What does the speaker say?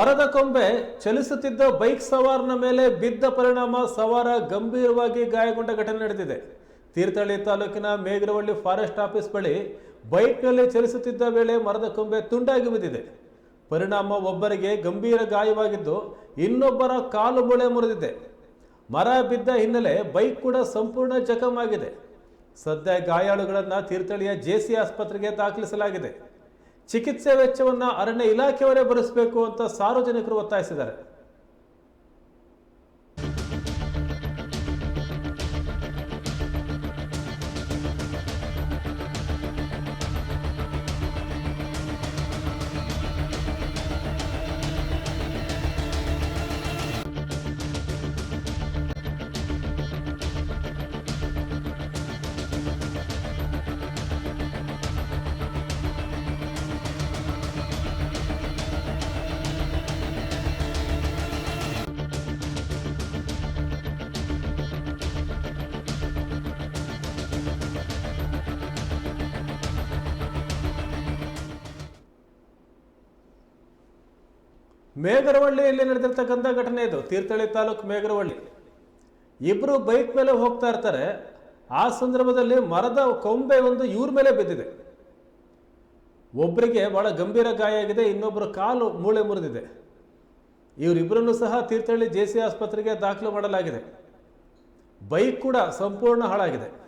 ಮರದ ಕೊಂಬೆ ಚಲಿಸುತ್ತಿದ್ದ ಬೈಕ್ ಸವಾರನ ಮೇಲೆ ಬಿದ್ದ ಪರಿಣಾಮ ಸವಾರ ಗಂಭೀರವಾಗಿ ಗಾಯಗೊಂಡ ಘಟನೆ ನಡೆದಿದೆ. ತೀರ್ಥಹಳ್ಳಿ ತಾಲೂಕಿನ ಮೇಗರವಳ್ಳಿ ಫಾರೆಸ್ಟ್ ಆಫೀಸ್ ಬಳಿ ಬೈಕ್ನಲ್ಲಿ ಚಲಿಸುತ್ತಿದ್ದ ವೇಳೆ ಮರದ ಕೊಂಬೆ ತುಂಡಾಗಿ ಬಿದ್ದಿದೆ. ಪರಿಣಾಮ ಒಬ್ಬರಿಗೆ ಗಂಭೀರ ಗಾಯವಾಗಿದ್ದು ಇನ್ನೊಬ್ಬರ ಕಾಲು ಮೊಳೆ ಮುರಿದಿದೆ. ಮರ ಬಿದ್ದ ಹಿನ್ನೆಲೆ ಬೈಕ್ ಕೂಡ ಸಂಪೂರ್ಣ ಜಖಮಾಗಿದೆ. ಸದ್ಯ ಗಾಯಾಳುಗಳನ್ನು ತೀರ್ಥಹಳ್ಳಿಯ ಜೆಸಿ ಆಸ್ಪತ್ರೆಗೆ ದಾಖಲಿಸಲಾಗಿದೆ. ಚಿಕಿತ್ಸೆ ವೆಚ್ಚವನ್ನು ಅರಣ್ಯ ಇಲಾಖೆಯವರೇ ಭರಿಸಬೇಕು ಅಂತ ಸಾರ್ವಜನಿಕರು ಒತ್ತಾಯಿಸಿದ್ದಾರೆ. ಮೇಗರವಳ್ಳಿಯಲ್ಲಿ ನಡೆದಿರ್ತಕ್ಕಂಥ ಘಟನೆ ಇದು. ತೀರ್ಥಹಳ್ಳಿ ತಾಲೂಕು ಮೇಗರವಳ್ಳಿ ಇಬ್ಬರು ಬೈಕ್ ಮೇಲೆ ಹೋಗ್ತಾ ಇರ್ತಾರೆ. ಆ ಸಂದರ್ಭದಲ್ಲಿ ಮರದ ಕೊಂಬೆ ಒಂದು ಇವ್ರ ಮೇಲೆ ಬಿದ್ದಿದೆ. ಒಬ್ಬರಿಗೆ ಬಹಳ ಗಂಭೀರ ಗಾಯ ಆಗಿದೆ ಇನ್ನೊಬ್ಬರು ಕಾಲು ಮೂಳೆ ಮುರಿದಿದೆ. ಇವರಿಬ್ಬರನ್ನು ಸಹ ತೀರ್ಥಹಳ್ಳಿ ಜೆ ಸಿ ಆಸ್ಪತ್ರೆಗೆ ದಾಖಲು ಮಾಡಲಾಗಿದೆ. ಬೈಕ್ ಕೂಡ ಸಂಪೂರ್ಣ ಹಾಳಾಗಿದೆ.